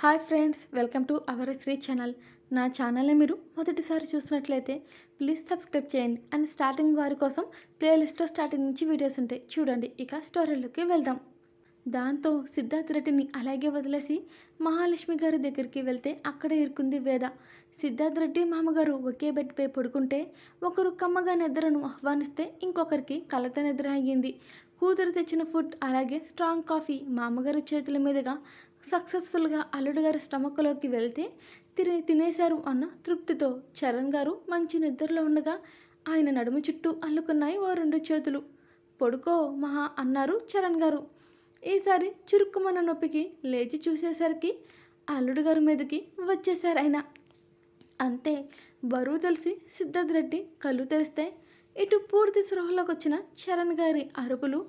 Hi friends welcome to our Shri channel. నా ఛానల్ని మీరు మొదటిసారి చూసినట్లయితే ప్లీజ్ సబ్స్క్రైబ్ చేయండి. అండ్ స్టార్టింగ్ వారి కోసం ప్లేలిస్ట్లో స్టార్టింగ్ నుంచి వీడియోస్ ఉంటాయి. చూడండి ఇక స్టోరీలోకి వెళ్దాం. దాంతో సిద్ధార్థ్ రెడ్డిని అలాగే వదిలేసి మహాలక్ష్మి గారి దగ్గరికి వెళ్తే అక్కడే ఇరుకుంది వేద. సిద్ధార్థ్ రెడ్డి మామగారు ఒకే బెడ్పై పడుకుంటే ఒకరు కమ్మగా నిద్రను ఆహ్వానిస్తే ఇంకొకరికి కలత నిద్ర అయ్యింది. కూతురు తెచ్చిన ఫుడ్ అలాగే స్ట్రాంగ్ కాఫీ మామగారి చేతుల మీదుగా సక్సెస్ఫుల్గా అల్లుడు గారి స్టమక్లోకి వెళ్తే తిని తినేశారు అన్న తృప్తితో చరణ్ గారు మంచి నిద్రలో ఉండగా ఆయన నడుము చుట్టూ అల్లుకున్నాయి ఓ రెండు చేతులు. పడుకో మహా అన్నారు చరణ్ గారు. ఈసారి చురుక్కుమన్న నొప్పికి లేచి చూసేసరికి అల్లుడు గారి మీదకి వచ్చేశారు ఆయన. అంతే బరువు తెలిసి సిద్ధార్థ్ రెడ్డి కళ్ళు తెరిస్తే ఇటు పూర్తి స్పృహలోకి వచ్చిన చరణ్ గారి అరుపులు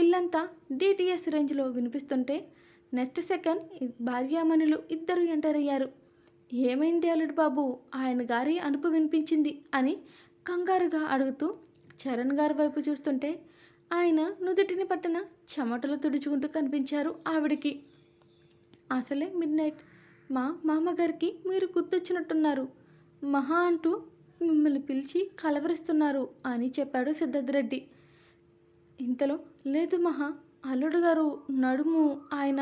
ఇల్లంతా డిటిఎస్ రేంజ్లో వినిపిస్తుంటే నెక్స్ట్ సెకండ్ భార్యామణులు ఇద్దరు ఎంటర్ అయ్యారు. ఏమైంది అల్లుడు బాబు? ఆయన గారి అనుపు వినిపించింది అని కంగారుగా అడుగుతూ చరణ్ గారి వైపు చూస్తుంటే ఆయన నుదుటిని పట్టిన చెమటలు తుడుచుకుంటూ కనిపించారు ఆవిడికి. అసలే మిడ్ నైట్ మా మామగారికి మీరు గుర్తొచ్చినట్టున్నారు. మహా అంటూ మిమ్మల్ని పిలిచి కలవరిస్తున్నారు అని చెప్పాడు సిద్ధార్థ రెడ్డి ఇంతలో లేదు మహా అల్లుడు గారు నడుము ఆయన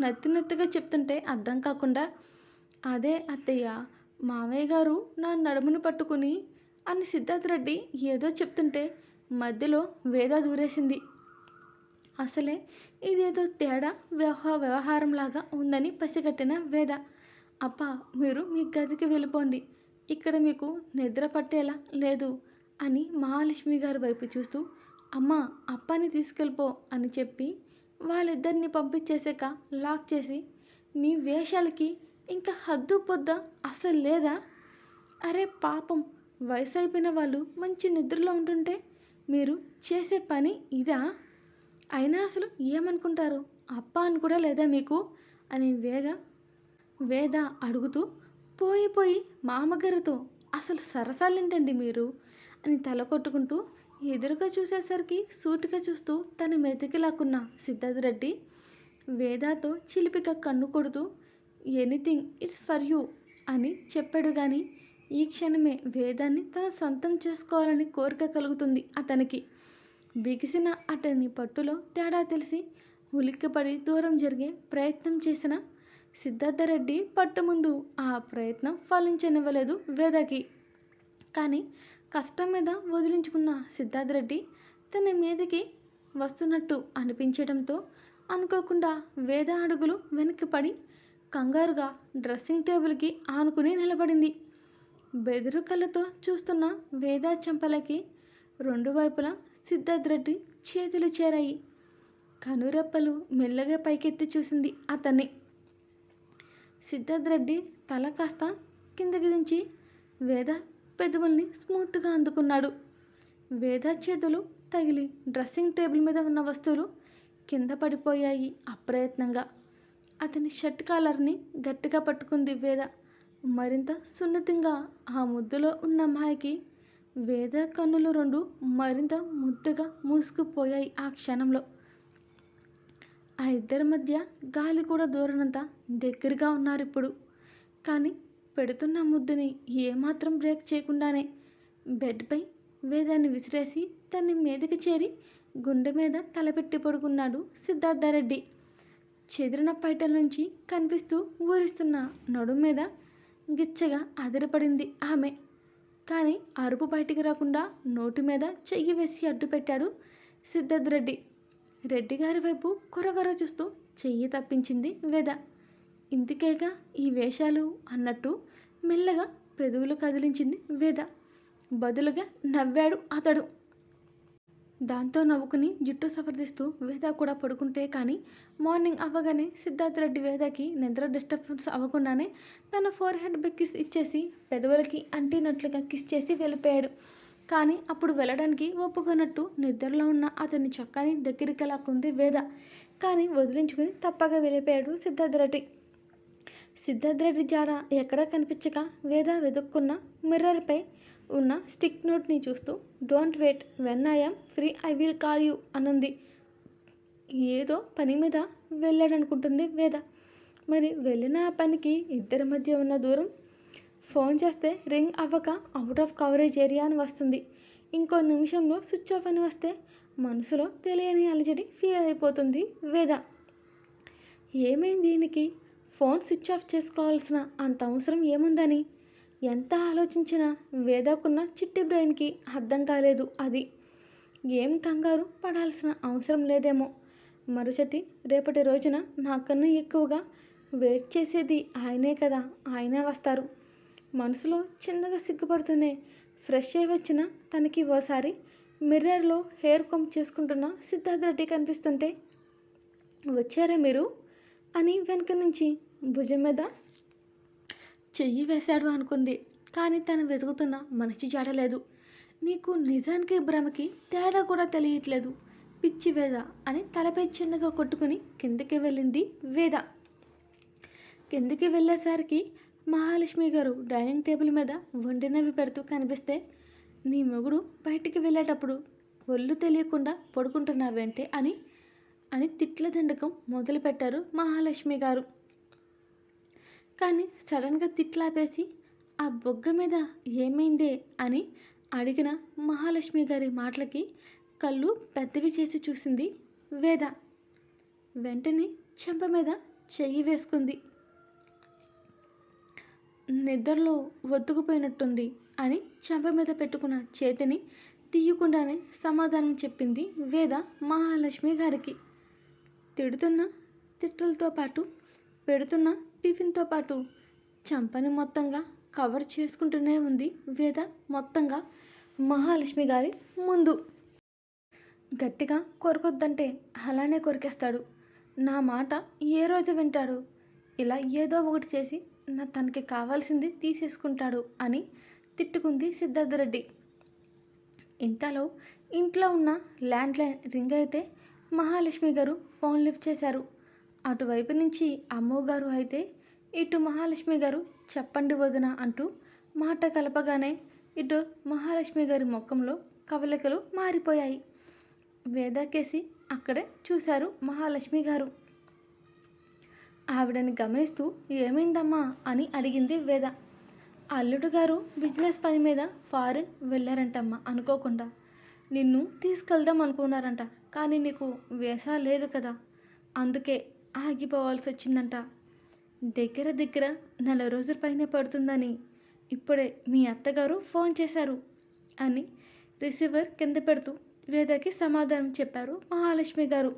నత్తి నత్తిగా చెప్తుంటే అర్థం కాకుండా అదే అత్తయ్య మామయ్య గారు నా నడుమును పట్టుకుని అని సిద్ధార్థ్ రెడ్డి ఏదో చెప్తుంటే మధ్యలో వేద దూరేసింది. అసలే ఇదేదో తేడా వ్యవహార వ్యవహారంలాగా ఉందని పసిగట్టిన వేద. అప్ప మీరు మీ గదికి వెళ్ళిపోండి. ఇక్కడ మీకు నిద్ర పట్టేలా లేదు అని మహాలక్ష్మి గారి వైపు చూస్తూ అమ్మ అప్పని తీసుకెళ్ళిపో అని చెప్పి వాళ్ళిద్దరిని పంపించేసాక లాక్ చేసి మీ వేషాలకి ఇంకా హద్దు పొద్ద అసలు లేదా? అరే పాపం వయసు అయిపోయిన వాళ్ళు మంచి నిద్రలో ఉంటుంటే మీరు చేసే పని ఇదా? అయినా అసలు ఏమనుకుంటారు? అప్ప అని కూడా లేదా మీకు? అని వేగ వేద అడుగుతూ పోయి పోయి మామగారితో అసలు సరసాలేంటండి మీరు? అని తల కొట్టుకుంటూ ఎదురుగా చూసేసరికి సూటిగా చూస్తూ తన మెతికి లాక్కున్న సిద్ధార్థ్ రెడ్డి వేదాతో చిలిపిగా కన్ను కొడుతూ ఎనీథింగ్ ఇట్స్ ఫర్ యూ అని చెప్పాడు కానీ ఈ క్షణమే వేదాన్ని తన సొంతం చేసుకోవాలని కోరిక కలుగుతుంది అతనికి. బిగిసిన అతని పట్టులో తేడా తెలిసి ఉలిక్కిపడి దూరం జరిగే ప్రయత్నం చేసిన సిద్ధార్థరెడ్డి పట్టు ముందు ఆ ప్రయత్నం ఫలించనివ్వలేదు వేదకి. కానీ కష్టం మీద వదిలించుకున్న సిద్ధార్థ్ రెడ్డి తన మీదకి వస్తున్నట్టు అనిపించడంతో అనుకోకుండా వేద అడుగులు వెనక్కి పడి కంగారుగా డ్రెస్సింగ్ టేబుల్కి ఆనుకుని నిలబడింది. బెదురు కళ్ళతో చూస్తున్న వేద చెంపలకి రెండు వైపులా సిద్ధార్థ్ రెడ్డి చేతులు చేరాయి. కనురెప్పలు మెల్లగా పైకెత్తి చూసింది అతన్ని. సిద్ధార్థ్ రెడ్డి తల కాస్త కిందకి దించి వేద పెదవుల్ని స్మూత్గా అందుకున్నాడు. వేద చేతులు తగిలి డ్రెస్సింగ్ టేబుల్ మీద ఉన్న వస్తువులు కింద పడిపోయాయి అప్రయత్నంగా. అతని షర్ట్ కాలర్ని గట్టిగా పట్టుకుంది వేద. మరింత సున్నితంగా ఆ ముద్దులో ఉన్న అమ్మాయికి వేద కన్నులు రెండు మరింత ముద్దగా మూసుకుపోయాయి ఆ క్షణంలో. ఆ ఇద్దరి మధ్య గాలి కూడా దూరనంత దగ్గరగా ఉన్నారు ఇప్పుడు. కానీ పెడుతున్న ముద్దుని ఏమాత్రం బ్రేక్ చేయకుండానే బెడ్పై వేదాన్ని విసిరేసి తన్ని మీదకి చేరి గుండె మీద తలపెట్టి పడుకున్నాడు సిద్ధార్థారెడ్డి. చెదిరిన పైటల నుంచి కనిపిస్తూ ఊరిస్తున్న నడుం మీద గిచ్చగా అదిరిపడింది ఆమె. కానీ అరుపు బయటికి రాకుండా నోటి మీద చెయ్యి వేసి అడ్డు పెట్టాడు రెడ్డి రెడ్డి గారి వైపు కొరగొర చూస్తూ చెయ్యి తప్పించింది వేద. ఇందుకేగా ఈ వేషాలు అన్నట్టు మెల్లగా పెదవులు కదిలించింది వేద. బదులుగా నవ్వాడు అతడు. దాంతో నవ్వుకుని జుట్టు సఫర్దిస్తూ వేద కూడా పడుకుంటే కానీ మార్నింగ్ అవ్వగానే సిద్ధార్థ్ రెడ్డి వేదకి నిద్ర డిస్టర్బెన్స్ అవ్వకుండానే తన ఫోర్ హెడ్ బిక్కిస్ ఇచ్చేసి పెదవులకి అంటినట్లుగా కిస్ చేసి వెళ్ళిపోయాడు. కానీ అప్పుడు వెళ్ళడానికి ఒప్పుకున్నట్టు నిద్రలో ఉన్న అతని చొక్కాని దగ్గరికి లాక్కుంది వేద. కానీ వదిలించుకుని తప్పగా వెళ్ళిపోయాడు సిద్ధార్థ రెడ్డి. సిద్ధార్థ రెడ్డి జాడ ఎక్కడా కనిపించక వేద వెతుక్కున్న మిర్రర్పై ఉన్న స్టిక్ నోట్ని చూస్తూ don't wait when I'm free I will call you అనుంది. ఏదో పని మీద వెళ్ళాడనుకుంటుంది వేద మరి వెళ్ళిన ఆ పనికి ఇద్దరి మధ్య ఉన్న దూరం? ఫోన్ చేస్తే రింగ్ అవ్వక అవుట్ ఆఫ్ కవరేజ్ ఏరియా అని వస్తుంది. ఇంకో నిమిషంలో స్విచ్ ఆఫ్ అని వస్తే మనసులో తెలియని అలజడి ఫీల్ అయిపోతుంది వేద ఏమైంది దీనికి? ఫోన్ స్విచ్ ఆఫ్ చేసుకోవాల్సిన అంత అవసరం ఏముందని? ఎంత ఆలోచించినా వేదకున్న చిట్టి బ్రెయిన్కి అర్థం కాలేదు అది. ఏం కంగారు పడాల్సిన అవసరం లేదేమో. మరుసటి రేపటి రోజున నాకన్నా ఎక్కువగా వెయిట్ చేసేది ఆయనే కదా ఆయనే వస్తారు. మనసులో చిన్నగా సిగ్గుపడుతూనే ఫ్రెష్ అయి వచ్చిన తనకి ఓసారి మిర్రర్లో హెయిర్ కొమ్ చేసుకుంటున్న సిద్ధార్థ రెడ్డి కనిపిస్తుంటే వచ్చారా మీరు? అని వెనక నుంచి భుజం మీద? చెయ్యి వేశాడు అనుకుంది కానీ తను వెతుకుతున్న మనిషి జాడలేదు. నీకు నిజానికి భ్రమకి తేడా కూడా తెలియట్లేదు పిచ్చి వేద అని తలపై చిన్నగా కొట్టుకుని కిందకి వెళ్ళింది వేద. కిందకి వెళ్ళేసరికి మహాలక్ష్మి గారు డైనింగ్ టేబుల్ మీద వండినవి పెడుతూ కనిపిస్తే నీ మొగుడు బయటికి వెళ్ళేటప్పుడు ఒళ్ళు తెలియకుండా పడుకుంటున్నావేంటే అని అని తిట్ల దండకం మొదలుపెట్టారు మహాలక్ష్మి గారు. కానీ సడన్గా తిట్లాపేసి ఆ బొగ్గ మీద ఏమైందే? అని అడిగిన మహాలక్ష్మి గారి మాటలకి కళ్ళు పెద్దవి చేసి చూసింది వేద. వెంటనే చెంప మీద చెయ్యి వేసుకుంది. నిద్రలో ఒత్తుకుపోయినట్టుంది అని చెంప మీద పెట్టుకున్న చేతిని తీయకుండానే సమాధానం చెప్పింది వేద మహాలక్ష్మి గారికి. తిడుతున్న తిట్టలతో పాటు పెడుతున్న టిఫిన్తో పాటు చంపని మొత్తంగా కవర్ చేసుకుంటూనే ఉంది వేద మొత్తంగా మహాలక్ష్మి గారి ముందు. గట్టిగా కొరకొద్దంటే అలానే కొరికేస్తాడు. నా మాట ఏ రోజు వింటాడు? ఇలా ఏదో ఒకటి చేసి నా తనకి కావాల్సింది తీసేసుకుంటాడు అని తిట్టుకుంది సిద్ధార్థ రెడ్డి ఇంతలో ఇంట్లో ఉన్న ల్యాండ్లైన్ రింగ్ అయితే మహాలక్ష్మి గారు ఫోన్ లిఫ్ట్ చేశారు. అటువైపు నుంచి అమ్మోగారు అయితే ఇటు మహాలక్ష్మి గారు చెప్పండి వదిన అంటూ మాట కలపగానే ఇటు మహాలక్ష్మి గారి ముఖంలో కవలికలు మారిపోయాయి. వేదాకేసి అక్కడే చూశారు మహాలక్ష్మి గారు. ఆవిడని గమనిస్తూ ఏమైందమ్మా అని అడిగింది వేద. అల్లుడు గారు బిజినెస్ పని మీద ఫారిన్ వెళ్ళారంటమ్మా అనుకోకుండా. నిన్ను తీసుకెళ్దాం అనుకున్నారంట కానీ నీకు వేసా లేదు కదా. అందుకే ఆగిపోవాల్సి వచ్చిందంట. దగ్గర దగ్గర నెల రోజుల పైనే పడుతుందని ఇప్పుడే మీ అత్తగారు ఫోన్ చేశారు అని రిసీవర్ కింద పెడుతూ వేదకి సమాధానం చెప్పారు మహాలక్ష్మి గారు.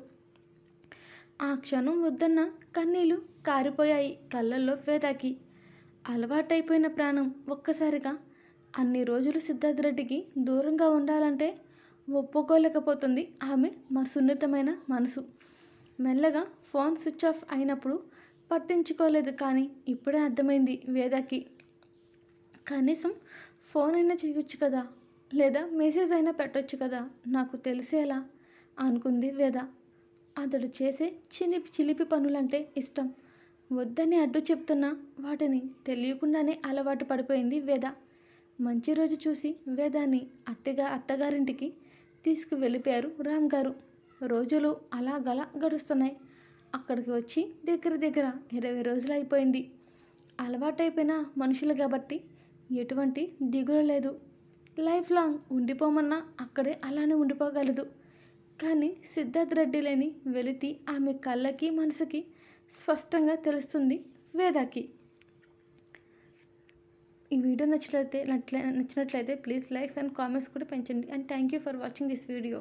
ఆ క్షణం వద్దన్న కన్నీళ్ళు కారిపోయాయి కళ్ళల్లో వేదాకి. అలవాటైపోయిన ప్రాణం ఒక్కసారిగా అన్ని రోజులు సిద్ధార్థ రెడ్డికి దూరంగా ఉండాలంటే ఒప్పుకోలేకపోతుంది ఆమె మా సున్నితమైన మనసు. మెల్లగా ఫోన్ స్విచ్ ఆఫ్ అయినప్పుడు పట్టించుకోలేదు కానీ ఇప్పుడే అర్థమైంది వేదకి. కనీసం ఫోన్ అయినా చేయొచ్చు కదా? లేదా మెసేజ్ అయినా పెట్టొచ్చు కదా? నాకు తెలిసేలా అనుకుంది వేద. అతడు చేసే చిలిపి చిలిపి పనులంటే ఇష్టం. వద్దని అడ్డు చెప్తున్నా వాటిని తెలియకుండానే అలవాటు పడిపోయింది వేద. మంచి రోజు చూసి వేదాన్ని అట్టిగా అత్తగారింటికి తీసుకు వెళ్ళిపోయారు రామ్ గారు రోజులు అలా గల గడుస్తున్నాయి. అక్కడికి వచ్చి దగ్గర దగ్గర ఇరవై రోజులు అయిపోయింది. అలవాటైపోయిన మనుషులు కాబట్టి ఎటువంటి దిగులు లేదు. లైఫ్ లాంగ్ ఉండిపోమన్నా అక్కడే అలానే ఉండిపోగలదు. కానీ సిద్ధార్థ్ రెడ్డి లేని వెలితి ఆమె కళ్ళకి మనసుకి స్పష్టంగా తెలుస్తుంది వేదాకి. ఈ వీడియో నచ్చినట్లయితే నచ్చినట్లయితే ప్లీజ్ లైక్స్ అండ్ కామెంట్స్ కూడా పెంచండి. And thank you for watching this video.